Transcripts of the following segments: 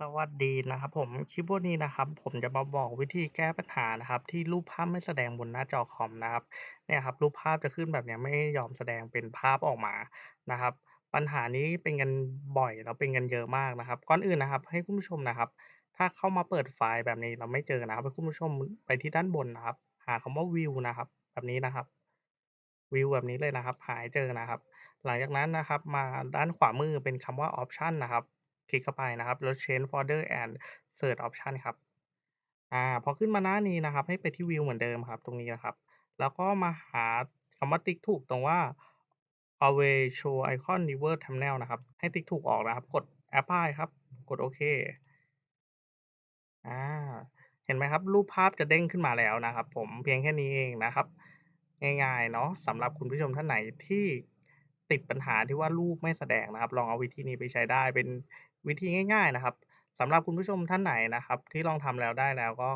สวัสดีนะครับผมคลิปวันนี้นะครับ ผมจะมาบอกวิธีแก้ปัญหานะครับ ที่รูปภาพไม่แสดงบนหน้าจอคอมนะครับเนี่ยครับรูปภาพจะขึ้นแบบนี้ไม่ยอมแสดงเป็นภาพออกมานะครับ ปัญหานี้เป็นกันบ่อยแล้วเป็นกันเยอะมากนะครับ ก่อนอื่นนะครับ ให้คุณผู้ชมนะครับ ถ้าเข้ามาเปิดไฟล์แบบนี้เราไม่เจอนะครับให้คุณผู้ชมไปที่ด้านบนนะครับ หาคำว่าวิวนะครับ แบบนี้นะครับวิวแบบนี้เลยนะครับ หาให้เจอนะครับ หลังจากนั้นนะครับ มาด้านขวามือเป็นคำว่า Option นะครับ คลิกเข้าไปนะครับแล้ว Change Folder and Search Option ครับอ่าพอขึ้นมาหน้านี้นะครับ ให้ไปที่ View เหมือนเดิมครับ ตรงนี้นะครับ แล้วก็มาหาคำว่าติ๊กถูกตรงว่า Always Show Icon Never Thumbnail นะครับ ให้ติ๊กถูกออกนะครับ กด Apply ครับ กดโอเคอาเห็นไหมครับ รูปภาพจะเด้งขึ้นมาแล้วนะครับ ผมเพียงแค่นี้เองนะครับ ง่ายๆเนาะสำหรับคุณผู้ชมท่านไหนที่ ติดปัญหาที่ว่ารูปไม่แสดงนะครับ ลองเอาวิธีนี้ไปใช้ได้ เป็นวิธีง่าย ๆนะครับสำหรับคุณผู้ชมท่านไหนนะครับ ที่ลองทำแล้วได้แล้วก็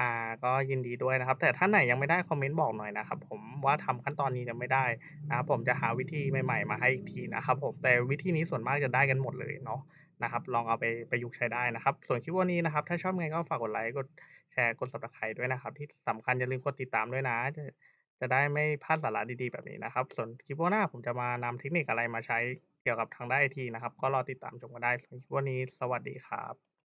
อ่า ก็ยินดีด้วยนะครับ แต่ท่านไหนยังไม่ได้คอมเมนต์บอกหน่อยนะครับ ผมว่าทำขั้นตอนนี้ยังไม่ได้นะครับผมจะหาวิธีใหม่ ๆ มาให้อีกทีนะครับ ผมแต่วิธีนี้ส่วนมากจะได้กันหมดเลยเนาะนะครับ ลองเอาไปประยุกต์ใช้ได้นะครับ ส่วนคลิปวันนี้นะครับ ถ้าชอบไงก็ฝากกดไลค์กดแชร์กด Subscribe ด้วยนะครับ ที่สำคัญอย่าลืมกดติดตามด้วยนะ จะได้ไม่พลาดสาระดีๆแบบนี้นะครับ ส่วนคลิปหน้าผมจะมานำเทคนิคอะไรมาใช้เกี่ยวกับทางด้านไอทีนะครับ ก็รอติดตามชมกันได้สำหรับคลิปวันนี้สวัสดีครับ